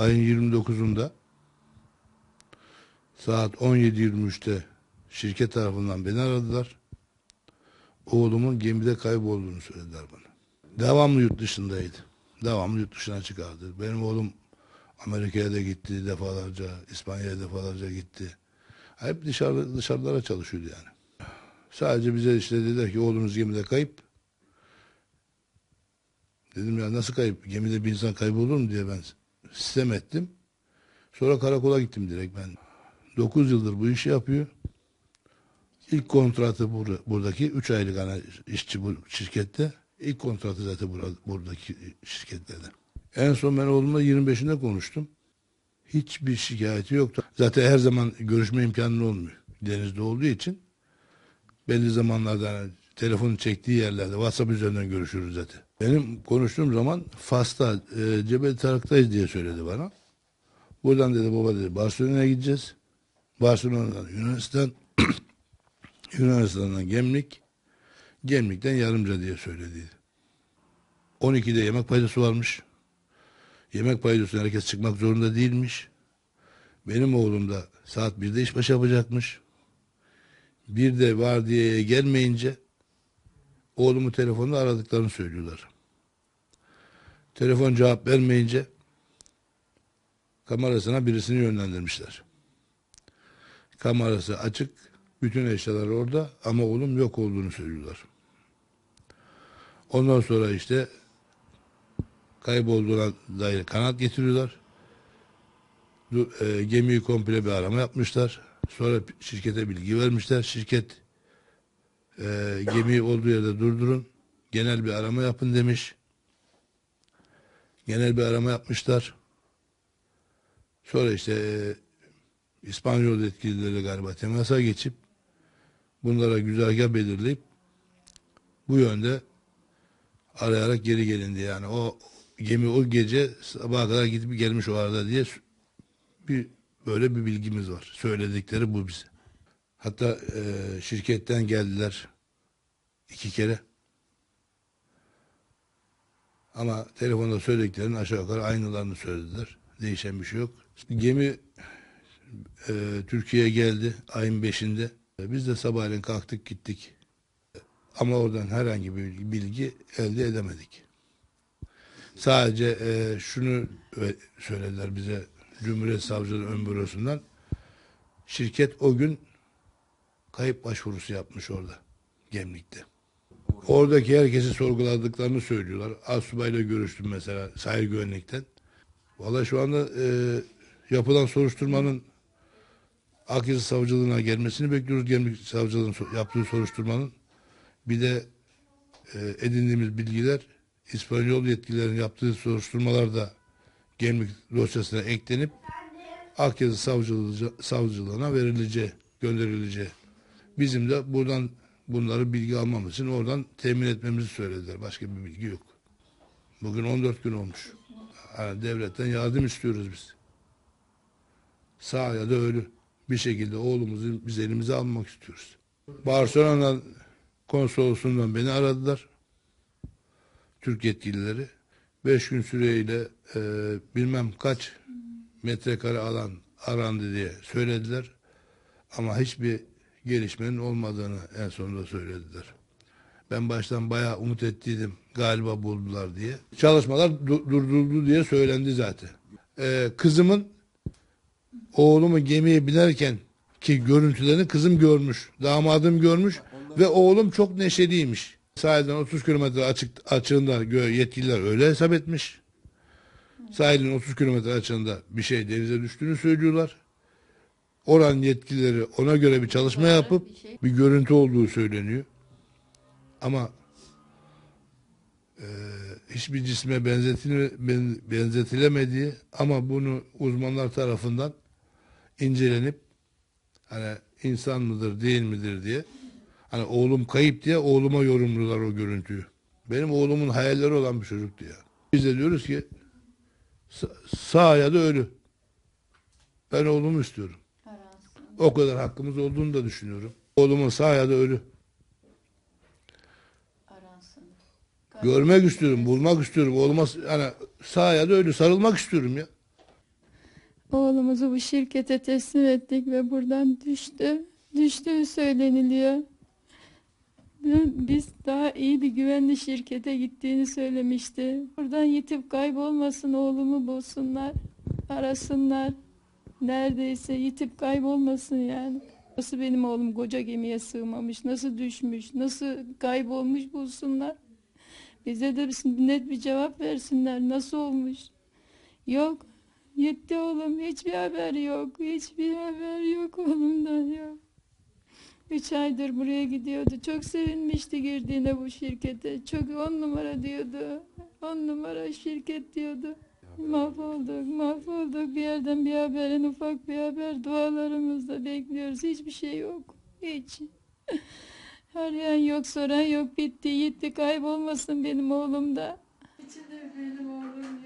ayın 29'unda saat 17.23'te şirket tarafından beni aradılar. Oğlumun gemide kaybolduğunu söylediler bana. Devamlı yurt dışındaydı. Devamlı yurt dışına çıkardı. Benim oğlum Amerika'ya da gitti defalarca, İspanya'ya defalarca gitti. Hep dışarı, dışarılara çalışıyordu yani. Sadece bize işte dediler ki oğlunuz gemide kayıp. Dedim ya nasıl kayıp? Gemide bir insan kaybolur mu diye ben sistem ettim. Sonra karakola gittim direkt ben. 9 yıldır bu işi yapıyor. İlk kontratı bur- buradaki 3 aylık ana işçi bu şirkette. İlk kontratı zaten bura- buradaki şirketlerde. En son ben oğlumla 25'inde konuştum. Hiçbir şikayeti yoktu. Zaten her zaman görüşme imkanı olmuyor. Denizde olduğu için belli zamanlarda telefonu çektiği yerlerde WhatsApp üzerinden görüşürüz zaten. Benim konuştuğum zaman Fas'ta e, Cebel Tarık'tayız diye söyledi bana. Buradan dedi baba dedi Barcelona'ya gideceğiz. Barcelona'dan Yunanistan Yunanistan'dan Gemlik Gemlik'ten Yarımca diye söyledi. 12'de yemek paydası varmış. Yemek paydasına herkes çıkmak zorunda değilmiş. Benim oğlum da saat 1'de işbaşı yapacakmış. Bir de vardiyaya gelmeyince oğlumu telefonla aradıklarını söylüyorlar. Telefon cevap vermeyince kamerasına birisini yönlendirmişler. Kamerası açık, bütün eşyalar orada ama oğlum yok olduğunu söylüyorlar. Ondan sonra işte kaybolduğuna dair kanat getiriyorlar. E, Gemiyi komple bir arama yapmışlar. Sonra şirkete bilgi vermişler. Şirket e, gemiyi olduğu yerde durdurun. Genel bir arama yapın demiş. Genel bir arama yapmışlar. Sonra işte e, İspanyol yetkilileri galiba temasa geçip bunlara güzergah belirleyip bu yönde arayarak geri gelindi yani o gemi o gece sabaha kadar gidip gelmiş o arada diye bir böyle bir bilgimiz var. Söyledikleri bu bize. Hatta e, şirketten geldiler iki kere. Ama telefonda söylediklerinin aşağı yukarı aynılarını söylediler. Değişen bir şey yok. Gemi e, Türkiye'ye geldi ayın beşinde. E, Biz de sabahleyin kalktık gittik. Ama oradan herhangi bir bilgi elde edemedik. Sadece e, şunu söylediler bize Cumhuriyet Savcılığı Ön Bürosu'ndan. Şirket o gün kayıp başvurusu yapmış orada. Gemlik'te. Oradaki herkesi sorguladıklarını söylüyorlar. Asubayla görüştüm mesela sahil güvenlikten. Valla şu anda e, yapılan soruşturmanın Akyazı Savcılığına gelmesini bekliyoruz. Gemlik Savcılığı'nın yaptığı soruşturmanın. Bir de e, edindiğimiz bilgiler İspanyol yetkililerin yaptığı soruşturmalarda Gemlik dosyasına eklenip Akyazı Savcılığı, Savcılığına verileceği, gönderileceği. Bizim de buradan bunları bilgi almamız için oradan temin etmemizi söylediler. Başka bir bilgi yok. Bugün 14 gün olmuş. Yani devletten yardım istiyoruz biz. Sağ ya da ölü. Bir şekilde oğlumuzu biz elimize almak istiyoruz. Barcelona konsolosundan beni aradılar. Türk yetkilileri. Beş gün süreyle e, bilmem kaç metrekare alan arandı diye söylediler. Ama hiçbir gelişmenin olmadığını en sonunda söylediler. Ben baştan bayağı umut ettiydim galiba buldular diye. Çalışmalar du- durduruldu diye söylendi zaten. Ee, kızımın oğlumu gemiye binerken ki görüntülerini kızım görmüş. Damadım görmüş ve oğlum çok neşeliymiş. Sahilden 30 kilometre açık, açığında yetkililer öyle hesap etmiş. Sahilin 30 kilometre açığında bir şey denize düştüğünü söylüyorlar. Oranın yetkilileri ona göre bir çalışma yapıp Bir şey. bir görüntü olduğu söyleniyor. Ama e, hiçbir cisme benzetile, ben- benzetilemediği ama bunu uzmanlar tarafından incelenip hani insan mıdır değil midir diye hani oğlum kayıp diye oğluma yorumluyorlar o görüntüyü. Benim oğlumun hayalleri olan bir çocuktu ya. Biz de diyoruz ki sa- sağ ya da ölü. Ben oğlumu istiyorum. O kadar hakkımız olduğunu da düşünüyorum. Oğlumun sağ ya da ölü. Aransın. Görmek istiyorum, bulmak istiyorum. Oğluma hani sağ ya da ölü sarılmak istiyorum ya. Oğlumuzu bu şirkete teslim ettik ve buradan düştü. Düştüğü söyleniliyor. Biz daha iyi bir güvenli şirkete gittiğini söylemişti. Buradan yitip kaybolmasın oğlumu bulsunlar, arasınlar. Neredeyse yitip kaybolmasın yani. Nasıl benim oğlum koca gemiye sığmamış, nasıl düşmüş, nasıl kaybolmuş bulsunlar. Bize de net bir cevap versinler. Nasıl olmuş? Yok. Gitti oğlum. Hiçbir haber yok. Hiçbir haber yok oğlumdan yok. Üç aydır buraya gidiyordu. Çok sevinmişti girdiğine bu şirkete. Çok on numara diyordu. On numara şirket diyordu. Mahvolduk, mahvolduk. Bir yerden bir haberin ufak bir haber dualarımızda bekliyoruz. Hiçbir şey yok. Hiç. Arayan yok, soran yok. Bitti, gitti. Kaybolmasın benim oğlum da. İçinde benim oğlum